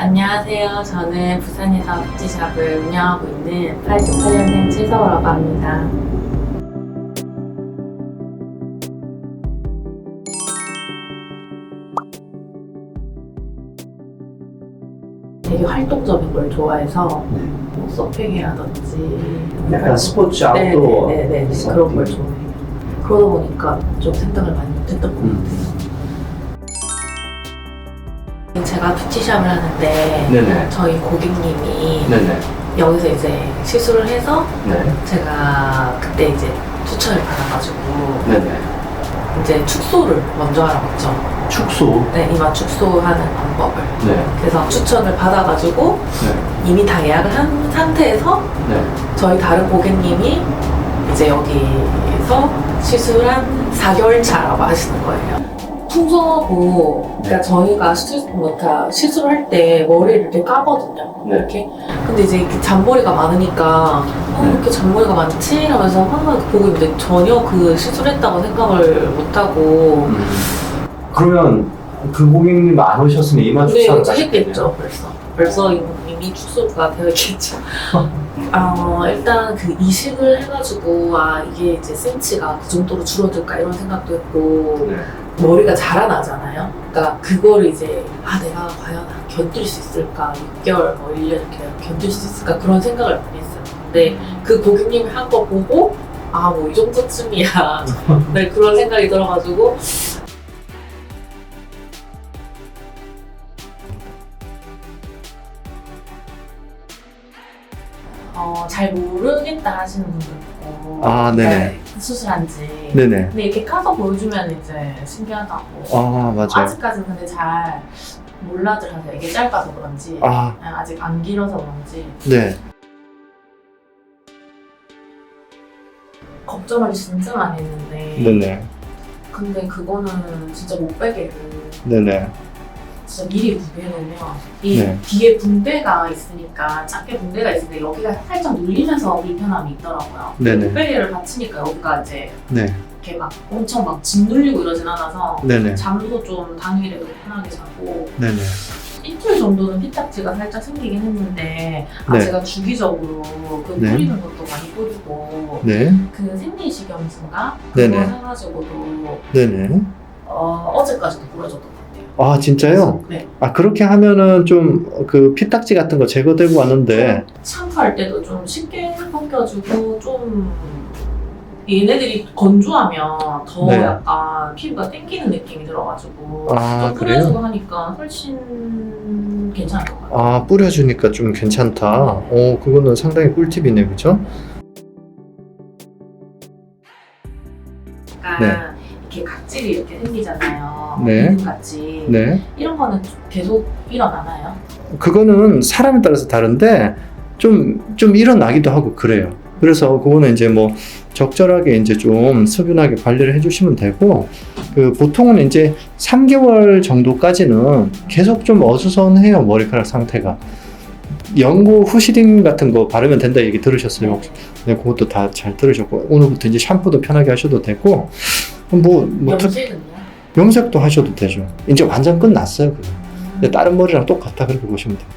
안녕하세요. 저는 부산에서 뷰티샵을 운영하고 있는 88년생 최서우라고 합니다. 되게 활동적인 걸 좋아해서 뭐 서핑이라든지 약간 스포츠 아웃도어 네네네 그런 걸 좋아해요. 그러다 보니까 좀 생각을 많이 못했던 것 음. 같아요. 제가 뷰티샵을 하는데 네네. 저희 고객님이 네네. 여기서 이제 시술을 해서 네. 제가 그때 이제 추천을 받아가지고 네네. 이제 축소를 먼저 하라고 했죠. 축소. 네, 이마 축소하는 방법을. 네. 그래서 추천을 받아가지고 네. 이미 다 예약을 한 상태에서 네. 저희 다른 고객님이 이제 여기서 시술한 4개월 차라고 하시는 거예요. 풍성하고, 그러니까 저희가 시술, 그러니까 시술을 할 때 머리를 이렇게 까거든요. 네. 이렇게. 근데 이제 이렇게 잔머리가 많으니까, 어, 네. 이렇게 잔머리가 많지? 이러면서 항상 보고 있는데 전혀 그 시술했다고 생각을 못하고, 음. 그러면 그 고객님 안 오셨으면 이마 네, 이제 하셨겠네요. 했겠죠, 벌써. 벌써 이미 축소가 되어 있겠죠. 어, 일단 그 이식을 해가지고, 아, 이게 이제 센치가 그 정도로 줄어들까 이런 생각도 했고, 네. 머리가 자라나잖아요. 그러니까 그거를 이제, 아, 내가 과연 견딜 수 있을까? 6개월, 뭐 1년 이렇게 견딜 수 있을까? 그런 생각을 많이 했어요. 근데 그 고객님이 한 거 보고, 아, 뭐 이 정도쯤이야. 네, 그런 생각이 들어가지고, 어, 잘 모르겠다 하시는 분도 있고 아, 네네. 네, 수술한지 네네. 근데 이렇게 까서 보여주면 이제 신기하다고 아, 맞아요. 아직까지는 근데 잘 몰라들 하세요 이게 짧아서 그런지 아, 아직 안 길어서 그런지 네. 걱정을 진짜 많이 했는데 네네. 근데 그거는 진짜 못 빼게를 네네. 진짜 미리 구비해놓으면 이 네. 뒤에 붕대가 있으니까 작게 붕대가 있으니까 여기가 살짝 눌리면서 불편함이 있더라고요 네네. 목베리를 받치니까 여기가 이제 네. 이렇게 막 엄청 막 짓눌리고 이러진 않아서 네네. 잠도 좀 당일에도 편하게 자고 네네. 이틀 정도는 피딱지가 살짝 생기긴 했는데 아 네. 제가 주기적으로 그 네. 뿌리는 것도 많이 뿌리고 네. 그 생리식염수인가 그거 네네. 사가지고도 네네. 어, 어제까지도 뿌려줬던 아, 진짜요? 네. 아, 그렇게 하면은 좀 그 피딱지 같은 거 제거되고 왔는데, 샴푸할 때도 좀 쉽게 벗겨주고 좀 얘네들이 건조하면 더 네. 약간 피부가 땡기는 느낌이 들어가지고 아, 좀? 뿌려주고 하니까 훨씬 괜찮은 것 같아요. 아, 뿌려주니까 좀 괜찮다. 어, 그거는 상당히 꿀팁이네, 그죠? 약간 이렇게 각질이 이렇게 생기잖아요. 네. 같이 네. 이런 거는 계속 일어나나요? 그거는 사람에 따라서 다른데, 좀, 좀 일어나기도 하고 그래요. 그래서 그거는 이제 뭐 적절하게 이제 좀 수분하게 관리를 해주시면 되고, 그 보통은 이제 3개월 정도까지는 계속 좀 어수선해요, 머리카락 상태가. 연고 후시딘 같은 거 바르면 된다 얘기 들으셨어요? 혹시? 네, 그것도 다 잘 들으셨고, 오늘부터 이제 샴푸도 편하게 하셔도 되고, 뭐, 뭐, 특- 염색은요? 염색도 하셔도 되죠. 이제 완전 끝났어요, 그거. 근데 다른 머리랑 똑같다, 그렇게 보시면 돼요.